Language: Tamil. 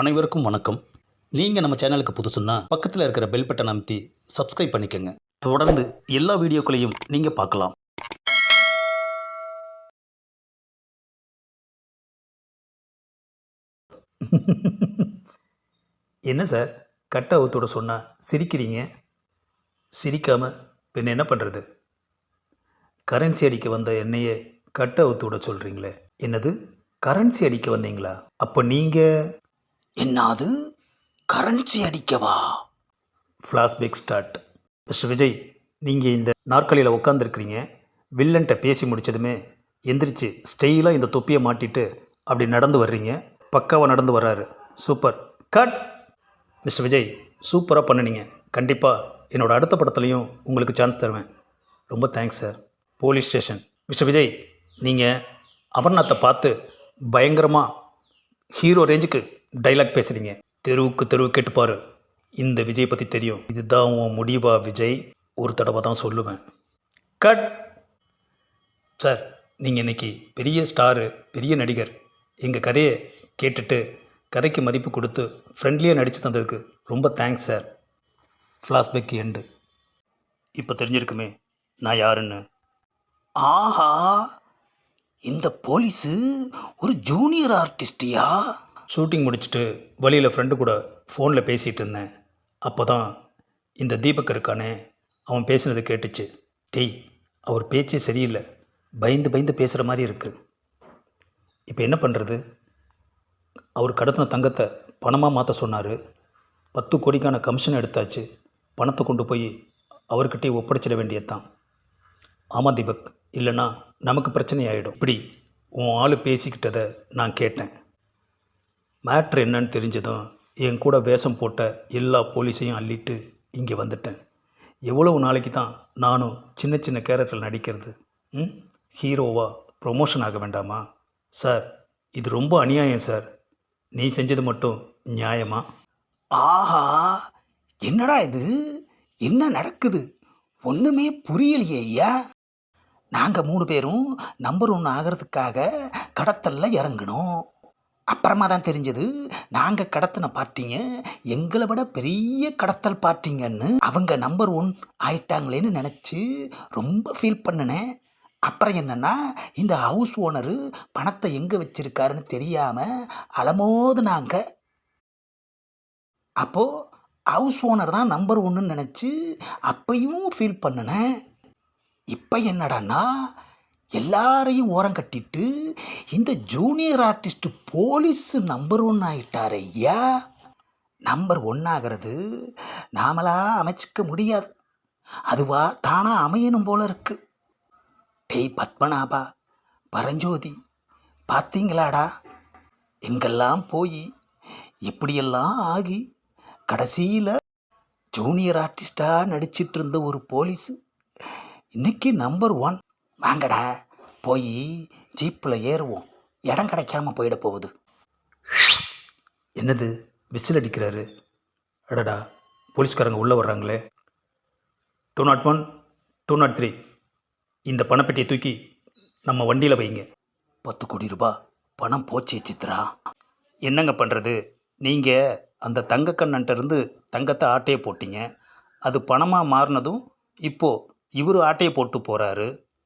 அனைவருக்கும் வணக்கம். நீங்கள் நம்ம சேனலுக்கு புதுசுன்னா பக்கத்தில் இருக்கிற பெல் பட்டன் அமைத்தி சப்ஸ்கிரைப் பண்ணிக்கோங்க. தொடர்ந்து எல்லா வீடியோக்களையும் நீங்கள் பார்க்கலாம். என்ன சார் கட்ட அவுத்தோட சொன்னால் சிரிக்கிறீங்க? சிரிக்காமல் பின்ன என்ன பண்ணுறது கரன்சி அடிக்க வந்த என்னையே கட்ட அவுத்தோட விட சொல்கிறீங்களே என்னது? கரன்சி அடிக்க வந்தீங்களா? அப்போ நீங்கள் என்னாது? கரன்சி அடிக்கவா? ஃப்ளாஷ்பேக் ஸ்டார்ட் மிஸ்டர் விஜய் நீங்கள் இந்த நாற்காலியில் உட்காந்துருக்கிறீங்க வில்லன்ட்ட பேசி முடித்ததுமே எந்திரிச்சு ஸ்டெயிலாக இந்த தொப்பியை மாட்டிட்டு அப்படி நடந்து வர்றீங்க. பக்காவாக நடந்து வர்றாரு. சூப்பர் கட் மிஸ்டர் விஜய் சூப்பராக பண்ணுனீங்க. கண்டிப்பாக என்னோடய அடுத்த படத்துலையும் உங்களுக்கு சான்ஸ் தருவேன். ரொம்ப thanks sir police station mister Vijay நீங்கள் அமர்நாத்தை பார்த்து பயங்கரமாக ஹீரோ ரேஞ்சுக்கு டைலாக் பேசுகிறீங்க தெருவுக்கு தெருவு கேட்டுப்பாரு. இந்த விஜய் பற்றி தெரியும். இதுதான் உன் முடிவா விஜய்? ஒரு தடவை தான் சொல்லுவேன். கட் சார் நீங்கள் இன்றைக்கி பெரிய ஸ்டாரு பெரிய நடிகர். எங்கள் கதையை கேட்டுட்டு கதைக்கு மதிப்பு கொடுத்து ஃப்ரெண்ட்லியாக நடித்து தந்ததுக்கு ரொம்ப தேங்க்ஸ் சார் ஃப்ளாஷ்பேக் எண்டு இப்போ தெரிஞ்சிருக்குமே நான் யாருன்னு? ஆஹா! இந்த போலீஸு ஒரு ஜூனியர் ஆர்டிஸ்டியா ஷூட்டிங் முடிச்சுட்டு வழியில் ஃப்ரெண்டு கூட ஃபோனில் பேசிகிட்டு இருந்தேன். அப்போ தான் இந்த தீபக் இருக்கானே அவன் பேசினது கேட்டுச்சு. டெய் அவர் பேச்சே சரியில்லை. பயந்து பயந்து பேசுகிற மாதிரி இருக்குது இப்போ என்ன பண்ணுறது அவர் கடத்தின தங்கத்தை பணமாக மாற்ற சொன்னார். பத்து கோடிக்கான கமிஷன் எடுத்தாச்சு. பணத்தை கொண்டு போய் அவர்கிட்டயே ஒப்படைச்சிட வேண்டியதுதான். ஆமாம் தீபக் இல்லைன்னா நமக்கு பிரச்சனை ஆகிடும் இப்படி உன் ஆள் பேசிக்கிட்டதை நான் கேட்டேன். மேட்ரு என்னன்னு தெரிஞ்சதும் என் கூட வேஷம் போட்ட எல்லா போலீஸையும் அள்ளிட்டு இங்கே வந்துட்டேன். எவ்வளவு நாளைக்கு தான் நானும் சின்ன சின்ன கேரக்டரில் நடிக்கிறது? ம்? ஹீரோவா? ப்ரொமோஷன் ஆக வேண்டாமா? சார் இது ரொம்ப அநியாயம் சார் நீ செஞ்சது மட்டும் நியாயமா? ஆஹா! என்னடா இது? என்ன நடக்குது? ஒன்றுமே புரியலையே ஐயா. நாங்கள் மூணு பேரும் நம்பர் ஒன்று ஆகிறதுக்காக கடத்தல்ல இறங்கணும் அப்புறமா தான் தெரிஞ்சது. நாங்கள் கடத்தின பார்ட்டிங்க எங்களை விட பெரிய கடத்தல் பார்ட்டிங்கன்னு அவங்க நம்பர் ஒன் ஆயிட்டாங்களேன்னு நினச்சி ரொம்ப ஃபீல் பண்ணினேன். அப்புறம் என்னென்னா இந்த ஹவுஸ் ஓனரு பணத்தை எங்கே வச்சிருக்காருன்னு தெரியாமல் அலமோது நாங்கள் அப்போது ஹவுஸ் ஓனர் தான் நம்பர் ஒன்றுன்னு நினச்சி அப்பையும் ஃபீல் பண்ணினேன். இப்போ என்னடான்னா எல்லாரையும் ஓரம் கட்டிட்டு இந்த junior artist police number one ஆகிட்டார் ஐயா. நம்பர் ஒன் ஆகிறது நாமளாக அமைச்சிக்க முடியாது. அதுவா தானாக அமையணும் போல இருக்கு. டேய் பத்மநாபா பரஞ்சோதி பார்த்தீங்களாடா எங்கெல்லாம் போய் எப்படியெல்லாம் ஆகி கடைசியில் ஜூனியர் ஆர்டிஸ்டாக நடிச்சிட்டு இருந்த ஒரு போலீஸு இன்றைக்கி நம்பர் ஒன் வாங்கடா போய் ஜீப்பில் ஏறுவோம். இடம் கிடைக்காம போயிட போகுது. என்னது விசில் அடிக்கிறாரு? அடடா போலீஸ்காரங்க உள்ளே வர்றாங்களே. Two nought one two nought three. இந்த பணப்பெட்டியை தூக்கி நம்ம வண்டியில் வைங்க. பத்து கோடி ரூபாய் பணம் போச்சு சித்ரா. என்னங்க பண்ணுறது நீங்கள் அந்த தங்கக்கண்ணன்ட்ட இருந்து தங்கத்தை ஆட்டையை போட்டீங்க. அது பணமாக மாறினதும் இப்போது இவர் ஆட்டையை போட்டு போகிறாரு